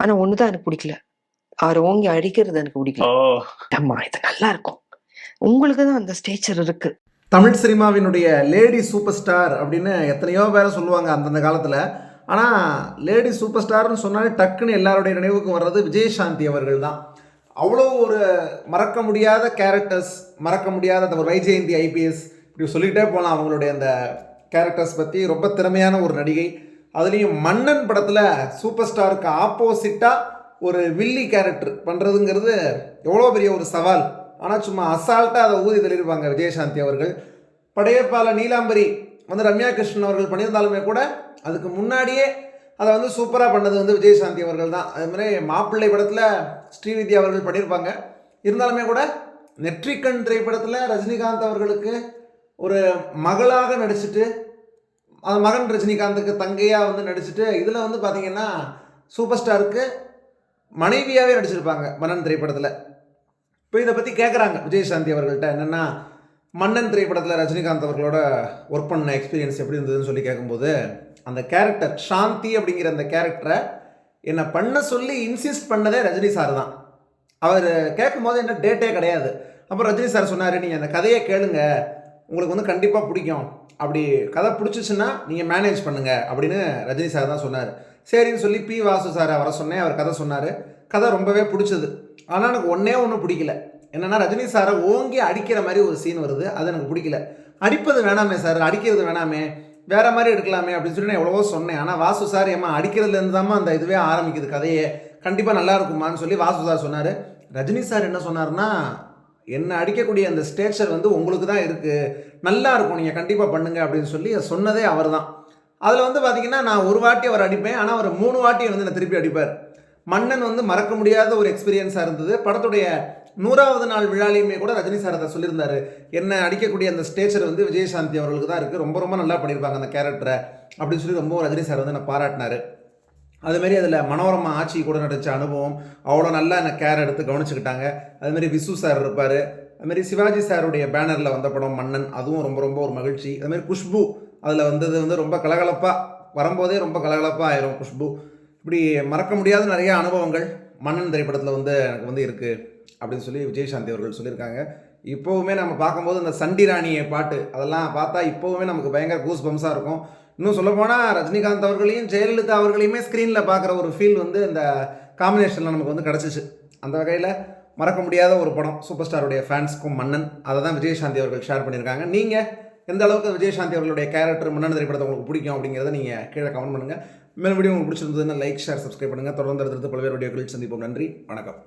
ஆனா ஒண்ணுதான் எனக்கு பிடிக்கல. அவர் ஓங்கி அடிக்கிறது எனக்கு பிடிக்கல. அம்மா இது நல்லா இருக்கும் உங்களுக்கு தான் அந்த ஸ்டேச்சர் இருக்கு. தமிழ் சினிமாவினுடைய லேடி சூப்பர் ஸ்டார் அப்படின்னு எத்தனையோ பேரை சொல்லுவாங்க அந்தந்த காலத்தில். ஆனால் லேடி சூப்பர் ஸ்டார்னு சொன்னாலே டக்குன்னு எல்லாருடைய நினைவுக்கு வர்றது விஜயசாந்தி அவர்கள் தான். அவ்வளோ ஒரு மறக்க முடியாத கேரக்டர்ஸ் மறக்க முடியாத அந்த ஒரு வைஜெயந்தி ஐபிஎஸ் இப்படி சொல்லிக்கிட்டே போகலாம் அவங்களுடைய அந்த கேரக்டர்ஸ் பற்றி ரொம்ப திறமையான ஒரு நடிகை. அதுலேயும் மன்னன் படத்தில் சூப்பர் ஸ்டாருக்கு ஆப்போசிட்டாக ஒரு வில்லி கேரக்டர் பண்ணுறதுங்கிறது எவ்வளோ பெரிய ஒரு சவால். ஆனால் சும்மா அசால்ட்டாக அதை ஊதி தள்ளியிருப்பாங்க விஜயசாந்தி அவர்கள். படையப்பால நீலாம்பரி வந்து ரம்யா கிருஷ்ணன் அவர்கள் பண்ணியிருந்தாலுமே கூட அதுக்கு முன்னாடியே அதை வந்து சூப்பராக பண்ணது வந்து விஜயசாந்தி அவர்கள் தான். அது மாதிரி மாப்பிள்ளை படத்தில் ஸ்ரீவித்யா அவர்கள் பண்ணியிருப்பாங்க. இருந்தாலுமே கூட நெற்றிக்கண் திரைப்படத்தில் ரஜினிகாந்த் அவர்களுக்கு ஒரு மகளாக நடிச்சிட்டு அந்த மகன் ரஜினிகாந்துக்கு தங்கையாக வந்து நடிச்சுட்டு இதில் வந்து பார்த்தீங்கன்னா சூப்பர் ஸ்டாருக்கு மனைவியாகவே நடிச்சிருப்பாங்க மன்னன் திரைப்படத்தில். இப்போ இதை பற்றி கேட்குறாங்க விஜயசாந்தி அவர்கள்ட்ட என்னென்னா மன்னன் திரைப்படத்தில் ரஜினிகாந்த் அவர்களோட ஒர்க் பண்ண எக்ஸ்பீரியன்ஸ் எப்படி இருந்ததுன்னு சொல்லி கேட்கும்போது அந்த கேரக்டர் சாந்தி அப்படிங்கிற அந்த கேரக்டரை என்னை பண்ண சொல்லி இன்சிஸ்ட் பண்ணதே ரஜினி சார் தான். அவர் கேட்கும் போது என்ன டேட்டே கிடையாது. அப்புறம் ரஜினி சார் சொன்னார் நீங்கள் அந்த கதையை கேளுங்கள் உங்களுக்கு வந்து கண்டிப்பாக பிடிக்கும். அப்படி கதை பிடிச்சிச்சுன்னா நீங்கள் மேனேஜ் பண்ணுங்கள் அப்படின்னு ரஜினி சார் தான் சொன்னார். சரின்னு சொல்லி பி வாசு சார் வர சொன்னேன். அவர் கதை சொன்னார். கதை ரொம்பவே பிடிச்சது. ஆனால் எனக்கு ஒன்றே ஒன்று பிடிக்கல. என்னென்னா ரஜினி சாரை ஓங்கி அடிக்கிற மாதிரி ஒரு சீன் வருது. அது எனக்கு பிடிக்கல. அடிப்பது வேணாமே சார் அடிக்கிறது வேணாமே. வேற மாதிரி எடுக்கலாமே அப்படின்னு சொல்லி நான் எவ்வளவோ சொன்னேன். ஆனால் வாசு சார் ஏமா அடிக்கிறதுலேருந்து தாம்மா அந்த இதுவே ஆரம்பிக்குது கதையே. கண்டிப்பாக நல்லா இருக்குமான்னு சொல்லி வாசு சார் சொன்னார். ரஜினி சார் என்ன சொன்னார்னா என்ன அடிக்கக்கூடிய அந்த ஸ்டேச்சர் வந்து உங்களுக்கு தான் இருக்குது நல்லா இருக்கும். நீங்கள் கண்டிப்பாக பண்ணுங்க அப்படின்னு சொல்லி சொன்னதே அவர் தான் அதில் வந்து பார்த்திங்கன்னா நான் ஒரு வாட்டி அவர் அடிப்பேன். ஆனால் அவர் மூணு வாட்டி வந்து நான் திருப்பி அடிப்பார். மன்னன் வந்து மறக்க முடியாத ஒரு எக்ஸ்பீரியன்ஸாக இருந்தது. படத்துடைய நூறாவது நாள் விழாலையுமே கூட ரஜினி சார் அதை சொல்லியிருந்தார். என்ன அடிக்கக்கூடிய அந்த ஸ்டேச்சர் வந்து விஜயசாந்தி அவர்களுக்கு தான் இருக்குது ரொம்ப ரொம்ப நல்லா பண்ணியிருப்பாங்க அந்த கேரக்டரை அப்படின்னு சொல்லி ரொம்ப ரஜினி சார் வந்து நான் பாராட்டினார். அதுமாரி அதில் மனோரமா ஆட்சி கூட நடித்த அனுபவம் அவ்வளோ நல்லா என்னை கேர் எடுத்து கவனிச்சுக்கிட்டாங்க. அதுமாரி விசு சார் இருப்பார். அதுமாரி சிவாஜி சாருடைய பேனரில் வந்த படம் மன்னன் அதுவும் ரொம்ப ரொம்ப ஒரு மகிழ்ச்சி. அதுமாரி குஷ்பு அதில் வந்தது வந்து ரொம்ப கலகலப்பாக வரும்போதே ரொம்ப கலகலப்பாக ஆயிரும் குஷ்பு. இப்படி மறக்க முடியாத நிறைய அனுபவங்கள் மன்னன் திரைப்படத்தில் வந்து எனக்கு வந்து இருக்குது அப்படின்னு சொல்லி விஜயசாந்தி அவர்கள் சொல்லியிருக்காங்க. இப்போவுமே நம்ம பார்க்கும்போது இந்த சண்டி ராணியை பாட்டு அதெல்லாம் பார்த்தா இப்போவுமே நமக்கு பயங்கர கூஸ் பம்ஸாக இருக்கும். இன்னும் சொல்லப்போனால் ரஜினிகாந்த் அவர்களையும் ஜெயலலிதா அவர்களையுமே ஸ்க்ரீனில் பார்க்குற ஒரு ஃபீல் வந்து இந்த காம்பினேஷனில் நமக்கு வந்து கிடச்சிச்சு. அந்த வகையில் மறக்க முடியாத ஒரு படம் சூப்பர் ஸ்டாருடைய ஃபேன்ஸ்க்கும் மன்னன். அதை தான் விஜயசாந்தி அவர்கள் ஷேர் பண்ணியிருக்காங்க. நீங்கள் எந்த அளவுக்கு விஜயசாந்தி அவர்களுடைய கேரக்டர் மன்னன் திரைப்படத்தை உங்களுக்கு பிடிக்கும் அப்படிங்கிறத நீங்கள் கீழே கமெண்ட் பண்ணுங்கள் மேலும் வீடியோ உங்களுக்கு பிடிச்சிருந்ததுன்னா லைக் ஷேர் சப்ஸ்கிரைப் பண்ணுங்கள் தொடர்ந்து அடுத்தடுத்து பல்வேறு வீடியோக்களில் சந்திப்போம். நன்றி வணக்கம்.